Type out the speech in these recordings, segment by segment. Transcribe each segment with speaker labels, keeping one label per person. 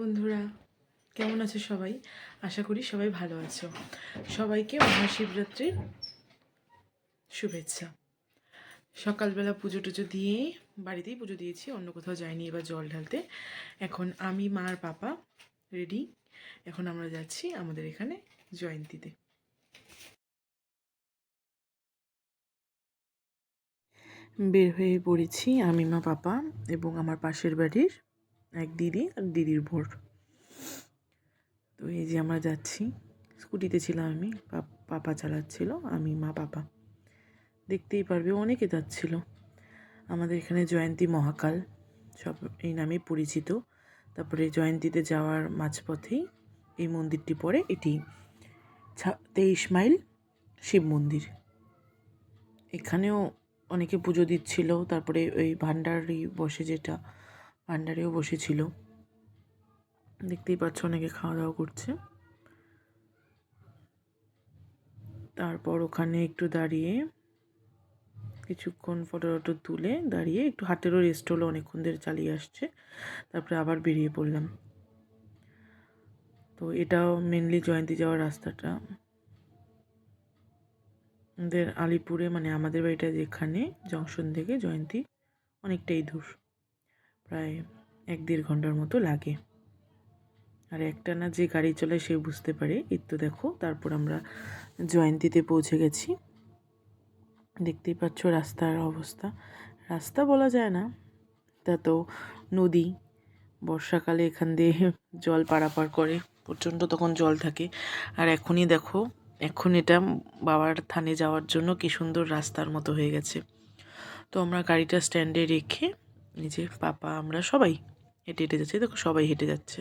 Speaker 1: বন্ধুরা? কেমন আছো সবাই? আশা করি সবাই ভালো আছো। সবাইকে মহাশিবরাত্রির শুভেচ্ছা। সকালবেলা পুজো টুজো দিয়ে বাড়িতেই পুজো দিয়েছি, অন্য কোথাও যাইনি, এবার জল ঢালতে। এখন আমি, মা আর পাপা রেডি এখন আমরা যাচ্ছি আমাদের এখানে জয়ন্তীতে। বের হয়ে পড়েছি আমি, মা, পাপা এবং আমার পাশের বাড়ির এক দিদি আর দিদির ভোর। তো এই যে আমরা যাচ্ছি। স্কুটিতে ছিলাম আমি পাপ- চালাচ্ছিল, আমি, মা, পাপা। দেখতেই পারবে, অনেকে যাচ্ছিল। আমাদের এখানে জয়ন্তী মহাকাল, সব এই নামে পরিচিত। তারপরে জয়ন্তীতে যাওয়ার মাঝপথেই এই মন্দিরটি পড়ে, এটি তেইশ মাইল শিব মন্দির। এখানেও অনেকে পুজো দিচ্ছিল, তারপরে ওই ভান্ডারি বসে যেটা ভান্ডারেও বসেছিল। দেখতেই পাচ্ছ অনেকে খাওয়া দাওয়া করছে। তারপর ওখানে একটু দাঁড়িয়ে কিছুক্ষণ ফটো টটো তুলে দাঁড়িয়ে একটু হাতেরও রেস্ট হলো, অনেকক্ষণ ধরে চালিয়ে আসছে। তারপরে আবার বেরিয়ে পড়লাম। তো এটাও মেনলি জয়ন্তী যাওয়ার রাস্তাটা। আমাদের আলিপুরে মানে আমাদের বাড়িটা যেখানে, জংশন থেকে জয়ন্তী অনেকটাই দূর। প্রায় এক দেড় ঘণ্টার মতো লাগে। আর একটা না যে গাড়ি চলে সে বুঝতে পারে। এই তো দেখো, তারপর আমরা জয়ন্তীতে পৌঁছে গেছি। দেখতেই পাচ্ছ রাস্তার অবস্থা। রাস্তা বলা যায় না। তা তো নদী, বর্ষাকালে এখান দিয়ে জল পারাপার করে, প্রচণ্ড তখন জল থাকে। আর এখনই দেখো, এখন এটা বাবার থানে যাওয়ার জন্য কি সুন্দর রাস্তার মতো হয়ে গেছে। তো আমরা গাড়িটা স্ট্যান্ডে রেখে এই যে পাপা, আমরা সবাই হেঁটে হেঁটে যাচ্ছি। দেখো, সবাই হেঁটে যাচ্ছে।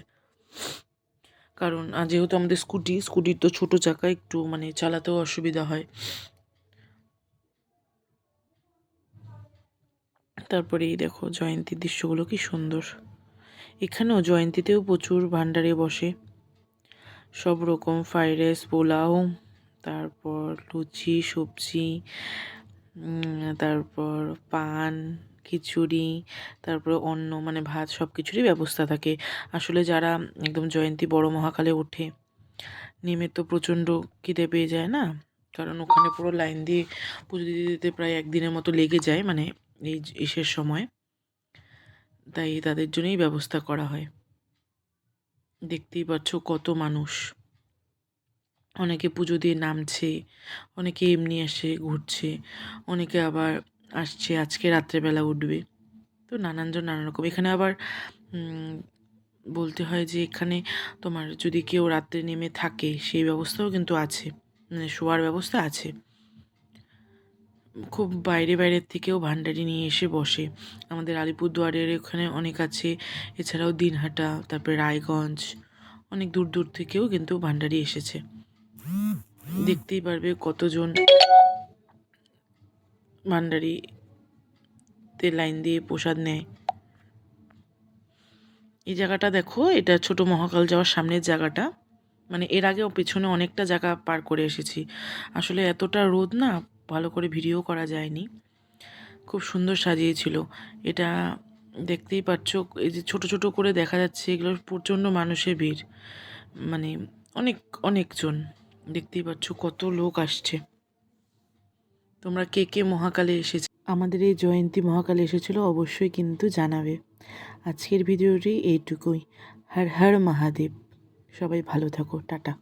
Speaker 1: কারণ যেহেতু আমাদের স্কুটি, স্কুটির তো ছোটো চাকা, একটু মানে চালাতেও অসুবিধা হয়। তারপরে এই দেখো, জয়ন্তীর দৃশ্যগুলো কি সুন্দর। এখানেও জয়ন্তীতেও প্রচুর ভান্ডারে বসে। সব রকম ফ্রাইড রাইস, পোলাও, তারপর লুচি, সবজি তারপর পান খিচুড়ি, তারপরে অন্ন মানে ভাত সব কিছুরই ব্যবস্থা থাকে। আসলে যারা একদম জয়ন্তী বড় মহাকালে ওঠে, নেমে তো প্রচণ্ড খিদে পেয়ে যায় না? কারণ ওখানে পুরো লাইন দিয়ে পুজো দিতে দিতে প্রায় একদিনের মতো লেগে যায় মানে এই ইসের সময়। তাই তাদের জন্যই ব্যবস্থা করা হয়। দেখতেই পাচ্ছ কত মানুষ। অনেকে পুজো দিয়ে নামছে, অনেকে এমনি আসে ঘুরছে, অনেকে আবার আসছে, আজকে রাত্রেবেলা উঠবে। তো নানানজন নানা রকম। এখানে আবার বলতে হয় যে এখানে তোমার যদি কেউ রাত্রে নেমে থাকে, সেই ব্যবস্থাও কিন্তু আছে। মানে শোয়ার ব্যবস্থা আছে। খুব বাইরে বাইরের থেকেও ভান্ডারি নিয়ে এসে বসে। আমাদের আলিপুরদুয়ারের ওখানে অনেক আছে। এছাড়াও দিনহাটা, তারপরে রায়গঞ্জ, অনেক দূর দূর থেকেও কিন্তু ভান্ডারি এসেছে। দেখতেই পারবে কতজন ভান্ডারিতে লাইন দিয়ে প্রসাদ নেয়। এই জায়গাটা দেখো, এটা ছোট মহাকাল যাওয়ার সামনের জায়গাটা। মানে এর আগেও পেছনে অনেকটা জায়গা পার করে এসেছি। আসলে এতটা রোদ না, ভালো করে ভিডিও করা যায়নি। খুব সুন্দর সাজিয়েছিল। এটা দেখতেই পাচ্ছ, এই যে ছোট ছোট করে দেখা যাচ্ছে এগুলো প্রচণ্ড মানুষের ভিড়। মানে অনেক, অনেকজন। দেখতেই পাচ্ছ কত লোক আসছে। তোমরা কে কে মহাকালে এসেছে? আমাদের এই জয়ন্তী মহাকালে এসেছিল অবশ্যই কিন্তু জানাবে। আজকের ভিডিওটি এইটুকুই। হর হর মহাদেব। সবাই ভালো থাকো। টাটা।